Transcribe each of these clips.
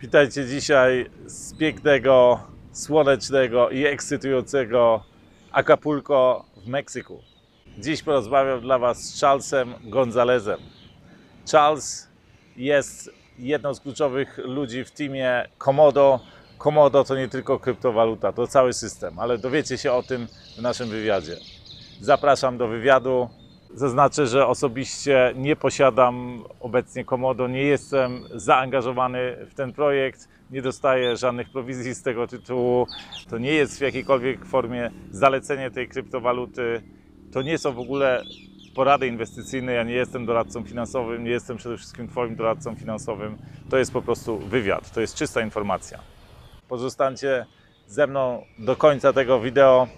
Witajcie dzisiaj z pięknego, słonecznego i ekscytującego Acapulco w Meksyku. Dziś porozmawiam dla Was z Charlesem Gonzalezem. Charles jest jedną z kluczowych ludzi w teamie Komodo. Komodo to nie tylko kryptowaluta, to cały system, ale dowiecie się o tym w naszym wywiadzie. Zapraszam do wywiadu. Zaznaczę, że osobiście nie posiadam obecnie Komodo, nie jestem zaangażowany w ten projekt, nie dostaję żadnych prowizji z tego tytułu. To nie jest w jakiejkolwiek formie zalecenie tej kryptowaluty. To nie są w ogóle porady inwestycyjne. Ja nie jestem doradcą finansowym, nie jestem przede wszystkim Twoim doradcą finansowym. To jest po prostu wywiad, to jest czysta informacja. Pozostańcie ze mną do końca tego wideo.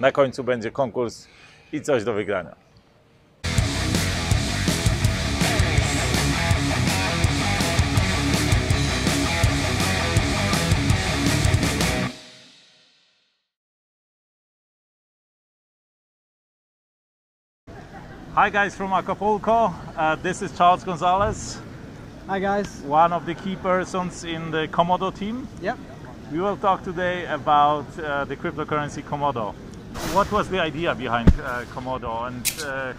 Na końcu będzie konkurs i coś do wygrania. Hi guys from Acapulco. Uh, this is Charles Gonzalez, Hi guys. one of the key persons in the Komodo team. Yep. We will talk today about uh, the cryptocurrency Komodo. What was the idea behind uh, Komodo and uh,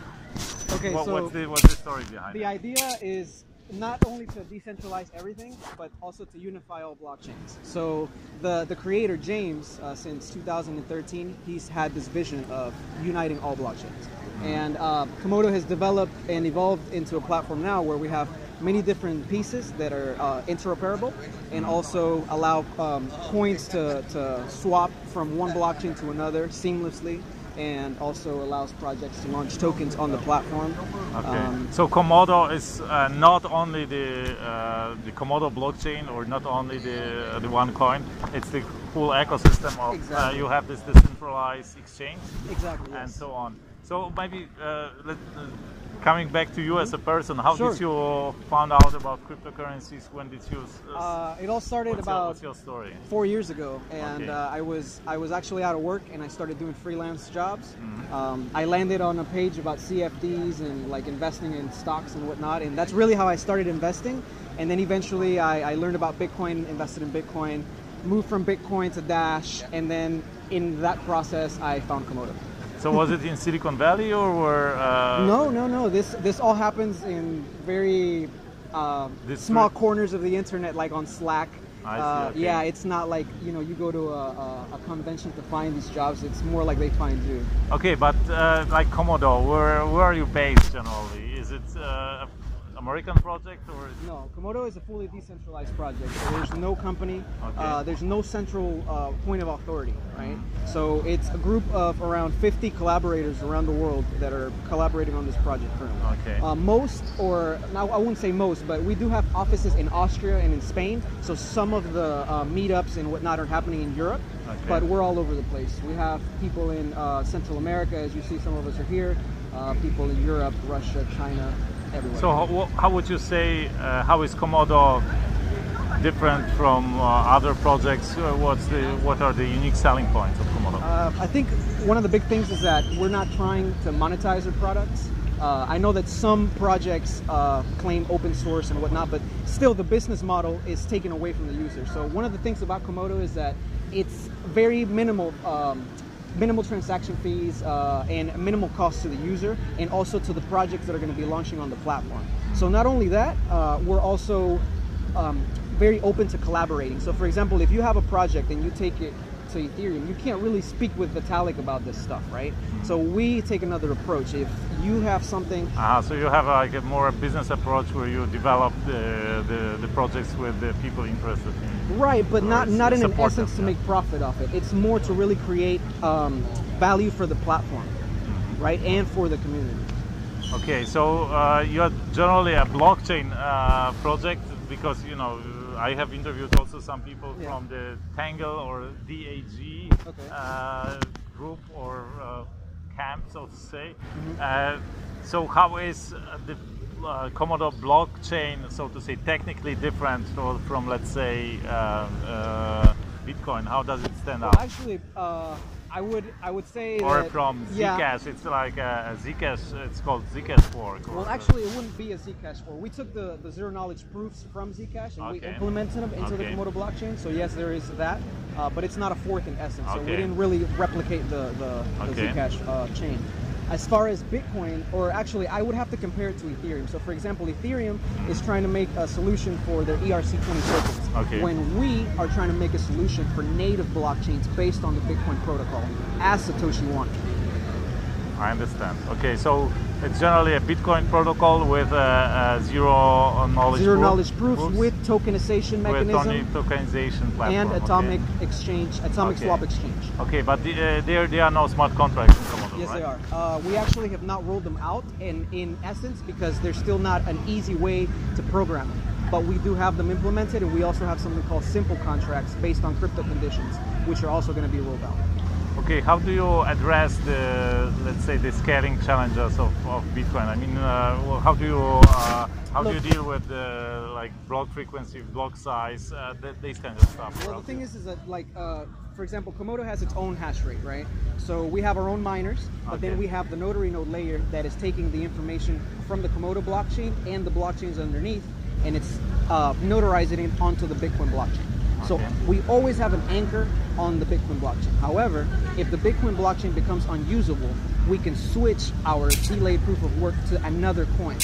Okay, what, so what's, the, what's the story behind the it? The idea is not only to decentralize everything, but also to unify all blockchains. So the the creator James, uh, since 2013, he's had this vision of uniting all blockchains, and uh, Komodo has developed and evolved into a platform now where we have many different pieces that are uh, interoperable and also allow um, coins to, to swap from one blockchain to another seamlessly and also allows projects to launch tokens on the platform. Okay. Um, so Komodo is uh, not only the uh, the Komodo blockchain or not only the the one coin. It's the whole ecosystem of uh, Exactly. you have this decentralized exchange exactly. and yes. so on. So maybe uh, let, uh, coming back to you as a person, how Sure. did you find out about cryptocurrencies? When did you? Uh, Uh, it all started what's, your, about what's your story? four years ago, and Okay. uh, I was I was actually out of work, and I started doing freelance jobs. Mm-hmm. Um, I landed on a page about CFDs and like investing in stocks and whatnot, and that's really how I started investing. And then eventually, I, I learned about Bitcoin, invested in Bitcoin, moved from Bitcoin to Dash, and then in that process, I found Komodo. So was it in Silicon Valley or were? Uh, No, no, no. This this all happens in very uh, small corners of the internet, like on Slack. I see, Uh, okay. Yeah, it's not like you know you go to a, a, a convention to find these jobs. It's more like they find you. Okay, but uh, like Commodore, where where are you based generally? Is it uh, a American project or? No, Komodo is a fully decentralized project. So there's no company. Okay. Uh, there's no central uh, point of authority, right? So it's a group of around 50 collaborators around the world that are collaborating on this project currently. Okay. Uh, most, or now I wouldn't say most, but we do have offices in Austria and in Spain. So some of the uh, meetups and whatnot are happening in Europe, Okay. but we're all over the place. We have people in uh, Central America, as you see, some of us are here. Uh, people in Europe, Russia, China, everywhere. So how, how would you say uh, how is Komodo different from uh, other projects? Uh, what's the what are the unique selling points of Komodo? Uh, I think one of the big things is that we're not trying to monetize our products. Uh, I know that some projects uh, claim open source and whatnot, but still the business model is taken away from the user. So one of the things about Komodo is that it's very minimal. Um, minimal transaction fees uh, and minimal cost to the user and also to the projects that are going to be launching on the platform so not only that uh, we're also um, very open to collaborating. So, for example, if you have a project and you take it to Ethereum, you can't really speak with Vitalik about this stuff, right? So we take another approach. If you have something, Uh, so you have like a more business approach where you develop the, the, the projects with the people interested in. Right, but not not in an support them, essence to yeah. make profit off it. It's more to really create um, value for the platform, right, and for the community. Okay, so uh, you're generally a blockchain uh, project because you know I have interviewed also some people Yeah. from the Tangle or DAG Okay. uh, group or uh, camp, so to say. Mm-hmm. Uh, so how is the uh, Komodo blockchain, so to say, technically different from, from let's say, uh, uh, Bitcoin? How does it stand Well, out? actually, uh, I would I would say or that, from yeah. Zcash. It's like a, a Zcash. It's called Zcash fork. Well, actually, it wouldn't be a Zcash fork. We took the, the zero knowledge proofs from Zcash and we implemented them into the Okay. Komodo blockchain. So yes, there is that, uh, but it's not a fork in essence. So we didn't really replicate the the, the Zcash uh, chain. As far as Bitcoin, or actually, I would have to compare it to Ethereum. So, for example, Ethereum is trying to make a solution for their ERC20 tokens. Okay. When we are trying to make a solution for native blockchains based on the Bitcoin protocol, as Satoshi wanted. I understand. Okay, so it's generally a Bitcoin protocol with a, a zero knowledge Zero proof- knowledge proofs, proofs with tokenization mechanism. toni- tokenization platform. and okay. atomic exchange, atomic Okay. swap exchange. Okay, but the, uh, there there are no smart contracts Komodo, Yes, right? they are. Uh, we actually have not rolled them out, in in essence, because there's still not an easy way to program them. But we do have them implemented, and we also have something called simple contracts based on crypto conditions, which are also going to be rolled out. Okay, how do you address the let's say the scaling challenges of, of Bitcoin? I mean, uh, well, how do you uh, how do you deal with the like block frequency, block size, uh, th- these kind of stuff? Well, the thing is, is that like, uh, for example, Komodo has its own hash rate, right? So we have our own miners, but then we have the notary node layer that is taking the information from the Komodo blockchain and the blockchains underneath, and it's uh, notarizing it onto the Bitcoin blockchain. So Okay. we always have an anchor on the Bitcoin blockchain. However, if the Bitcoin blockchain becomes unusable, we can switch our delayed proof of work to another coin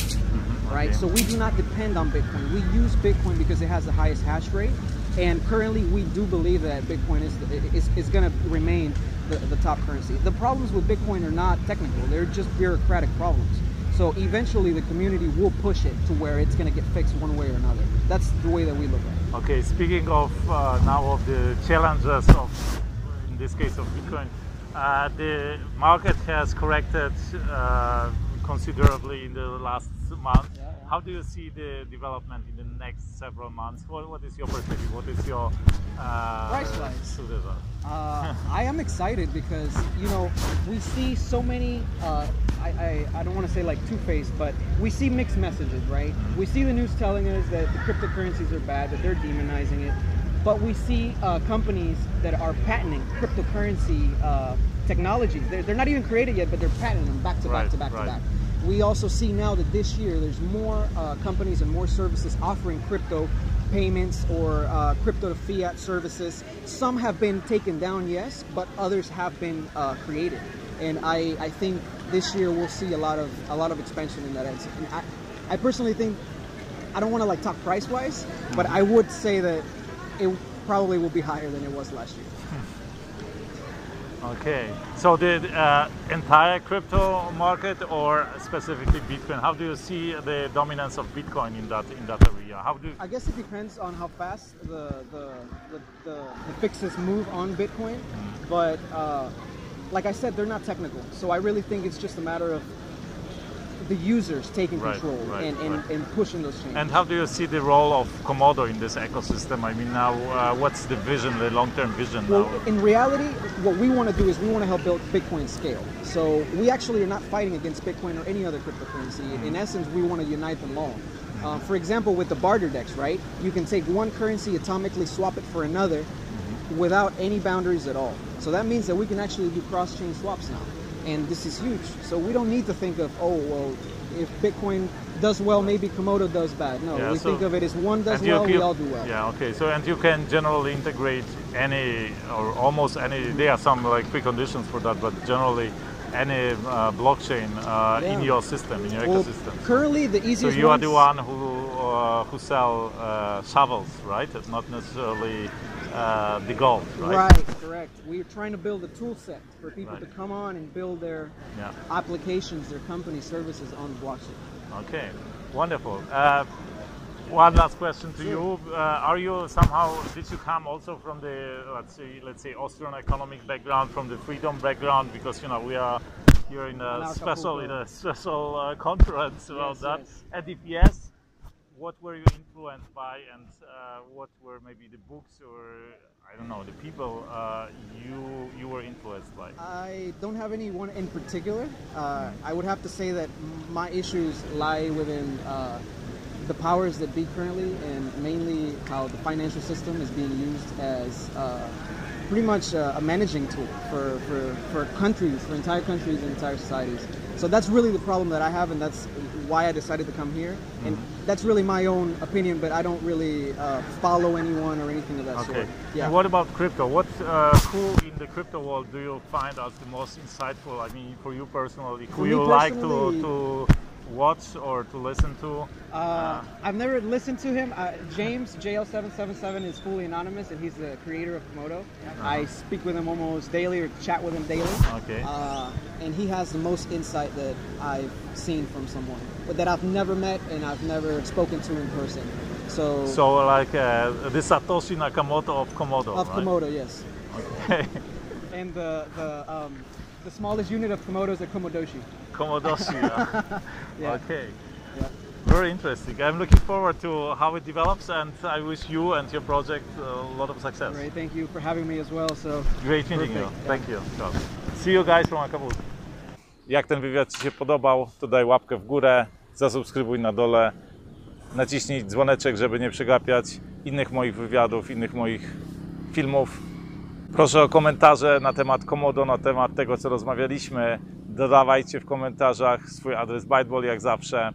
right? Okay. So we do not depend on Bitcoin. We use Bitcoin because it has the highest hash rate, and currently we do believe that Bitcoin is is, is going to remain the, the top currency. The problems with Bitcoin are not technical; they're just bureaucratic problems. So eventually, the community will push it to where it's going to get fixed one way or another. That's the way that we look at it. Okay, speaking of uh, now of the challenges of, in this case of Bitcoin, uh, the market has corrected uh, considerably in the last month. Yeah, yeah. How do you see the development in the next several months? What, what is your perspective? What is your uh, Price-wise. Uh, I am excited because you know we see so many. Uh, I, I, I don't want to say like two faced, but we see mixed messages, right? We see the news telling us that the cryptocurrencies are bad, that they're demonizing it, but we see uh, companies that are patenting cryptocurrency uh, technologies. They're, they're not even created yet, but they're patenting them back to back to back right. to back. We also see now that this year there's more uh, companies and more services offering crypto payments or uh, crypto to fiat services. Some have been taken down, yes, but others have been uh, created. And I, I think this year we'll see a lot of a lot of expansion in that. And I, I personally think I don't want to like talk price wise, but I would say that it probably will be higher than it was last year. Okay, so the uh, entire crypto market or specifically Bitcoin? How do you see the dominance of Bitcoin in that in that area? How do I guess it depends on how fast the the, the, the, the fixes move on Bitcoin. But uh, like I said, they're not technical. So I really think it's just a matter of the users taking Right, control right, and, and, right. and pushing those changes. And how do you see the role of Komodo in this ecosystem? I mean, now uh, what's the vision, the long-term vision Well, now? in reality, what we want to do is we want to help build Bitcoin scale. So we actually are not fighting against Bitcoin or any other cryptocurrency. In essence, we want to unite them all. Uh, for example, with the barter decks, right? You can take one currency, atomically swap it for another without any boundaries at all. So that means that we can actually do cross-chain swaps now. And this is huge. So we don't need to think of, oh, well, if Bitcoin does well, maybe Komodo does bad. No, Yeah, we so- think of it as one does well, we all do well. Yeah, okay. So and you can generally integrate any or almost any. There are some like preconditions for that, but generally any uh, blockchain uh, in your system, in your Well, ecosystem. currently the easiest. So you are the one who uh, who sell uh, shovels, right? It's not necessarily uh, the gold, right? Right, correct. We're trying to build a tool set for people Right. to come on and build their Yeah. applications, their company services on the blockchain. Okay, wonderful. Uh, one last question to you: uh, Are you somehow did you come also from the let's say let's say Austrian economic background, from the freedom background? Because you know we are here in a special in a special uh, conference about Yes, that. yes. And if yes, what were you influenced by, and uh, what were maybe the books or I don't know the people uh, you you were influenced by? I don't have any one in particular. Uh, I would have to say that my issues lie within uh, the powers that be currently, and mainly how the financial system is being used as uh, pretty much uh, a managing tool for, for, for countries, for entire countries and entire societies. So that's really the problem that I have, and that's why I decided to come here. And that's really my own opinion, but I don't really uh, follow anyone or anything of that Okay. sort. Yeah. And what about crypto? What uh, who in the crypto world do you find as the most insightful? I mean, for you personally, who you like to, to watch or to listen to? Uh, I've never listened to him. Uh, James JL777 is fully anonymous, and he's the creator of Komodo. I speak with him almost daily or chat with him daily. Okay. Uh, and he has the most insight that I've seen from someone, but that I've never met and I've never spoken to in person. So, So like uh, the Satoshi Nakamoto of Komodo. of right? Komodo, yes. Okay. And the the um, the smallest unit of Komodo is a Komodoshi. Komodoshi. yeah. Okay. Yeah. Very interesting. I'm looking forward to how it develops, and I wish you and your project a lot of success. Great, thank you for having me as well. So Great meeting you. Perfect, Thank you. Ciao. See you guys from Acapulco. Jak ten wywiad Ci się podobał, to daj łapkę w górę, zasubskrybuj na dole, naciśnij dzwoneczek, żeby nie przegapiać innych moich wywiadów, innych moich filmów. Proszę o komentarze na temat Komodo, na temat tego, co rozmawialiśmy. Dodawajcie w komentarzach swój adres Byteball, jak zawsze.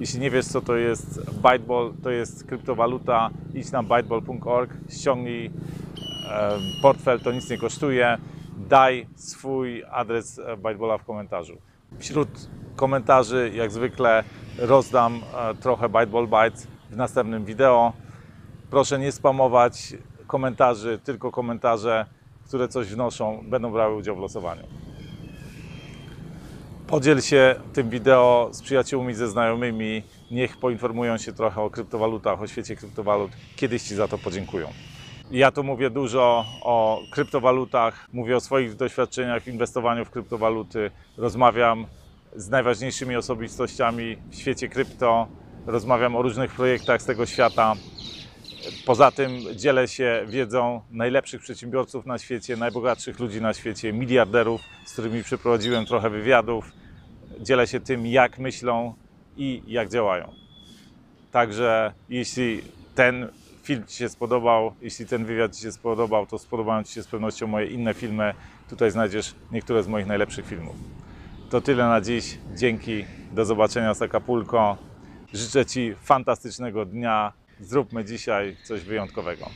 Jeśli nie wiesz, co to jest Byteball, to jest kryptowaluta. Idź na byteball.org, ściągnij portfel, to nic nie kosztuje. Daj swój adres e, Byteballa w komentarzu. Wśród komentarzy, jak zwykle, rozdam e, trochę Byteball Bytes w następnym wideo. Proszę nie spamować komentarzy, tylko komentarze, które coś wnoszą, będą brały udział w losowaniu. Podziel się tym wideo z przyjaciółmi, ze znajomymi. Niech poinformują się trochę o kryptowalutach, o świecie kryptowalut. Kiedyś Ci za to podziękują. Ja tu mówię dużo o kryptowalutach, mówię o swoich doświadczeniach w inwestowaniu w kryptowaluty. Rozmawiam z najważniejszymi osobistościami w świecie krypto. Rozmawiam o różnych projektach z tego świata. Poza tym dzielę się wiedzą najlepszych przedsiębiorców na świecie, najbogatszych ludzi na świecie, miliarderów, z którymi przeprowadziłem trochę wywiadów. Dzielę się tym, jak myślą i jak działają. Także jeśli ten film Ci się spodobał, jeśli ten wywiad Ci się spodobał, to spodobają Ci się z pewnością moje inne filmy. Tutaj znajdziesz niektóre z moich najlepszych filmów. To tyle na dziś. Dzięki. Do zobaczenia z Acapulco. Życzę Ci fantastycznego dnia. Zróbmy dzisiaj coś wyjątkowego.